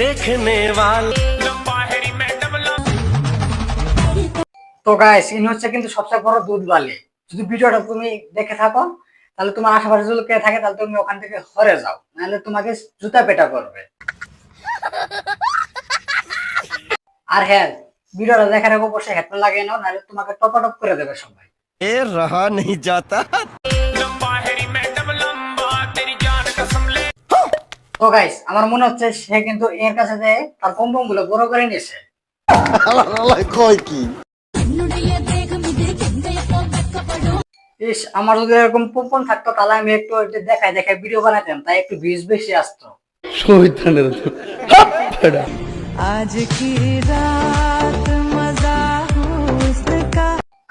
দেখনে তো গাইস ইনি হচ্ছে কিন্তু সবচেয়ে বড় দুধ বালি। যদি ভিডিওটা তুমি দেখে থাকো, তাহলে তোমার আশেপাশে যদি কে থাকে, তাহলে তুমি ওখান থেকে হরে যাও। নাহলে তোমাকে জুতা পেটা করবে। আর হ্যাঁ ভিডিওটা দেখার আগে অবশ্যই হেডফোন লাগিয়ে নাও, নাহলে তোমাকে টপ টপ করে দেবে সবাই। এ, রহা, নেই যাতা তো গাইস আমার মনে হচ্ছে সে কিন্তু এর কাছে যে তার কম্পমগুলো বড় করে নিয়েছে। কি আমার যদি এরকম পোপন থাকতো তাহলে আমি একটু ভিডিও বানাতাম তাই একটু বেশি আসতো।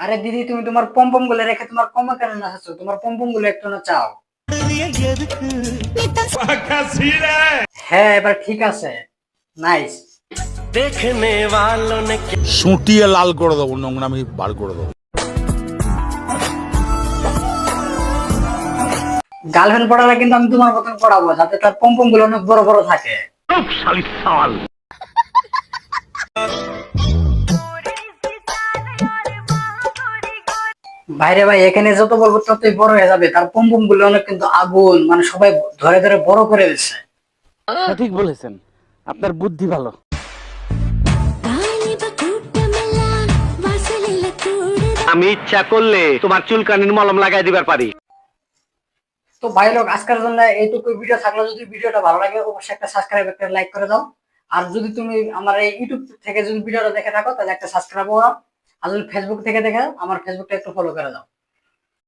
আরে দিদি তুমি তোমার পম্পমগুলো রেখে তোমার কমা কেন নাচাচ্ছ? তোমার পম্পমগুলো একটু না চাও হ্যাঁ এবার ঠিক আছে নাইস देखने वालों ने क्या সুটিয়ে লাল করে দেবো নোংরামি বার করে দেবো গার্লফ্রেন্ড পড়ালে কিন্তু আমি তোমার মতন পড়াবো যাতে তার পম্পম গুলো অনেক বড় বড় থাকে বাইরে ভাই এখানে যত বলব ততই বড় হয়ে যাবে। তার পম্পমগুলো অনেক কিন্তু আগুন মানে সবাই ধরে ধরে বড় করে দিচ্ছে। সঠিক বলেছেন। আপনার বুদ্ধি ভালো। আমি ইচ্ছা করলে তোমার চুলকানির মলম লাগাই দিবার পারি। তো ভাই লোক আজকের জন্য এইটুকু ভিডিও থাকলে। যদি ভিডিওটা ভালো লাগে অবশ্যই একটা সাবস্ক্রাইব একটা লাইক করে দাও। আর যদি তুমি আমার এই ইউটিউব থেকে যদি ভিডিওটা দেখে থাকো তাহলে একটা সাবস্ক্রাইব করো। আর ফেসবুক থেকে দেখে আমার ফেসবুকটা একটু ফলো করে দাও।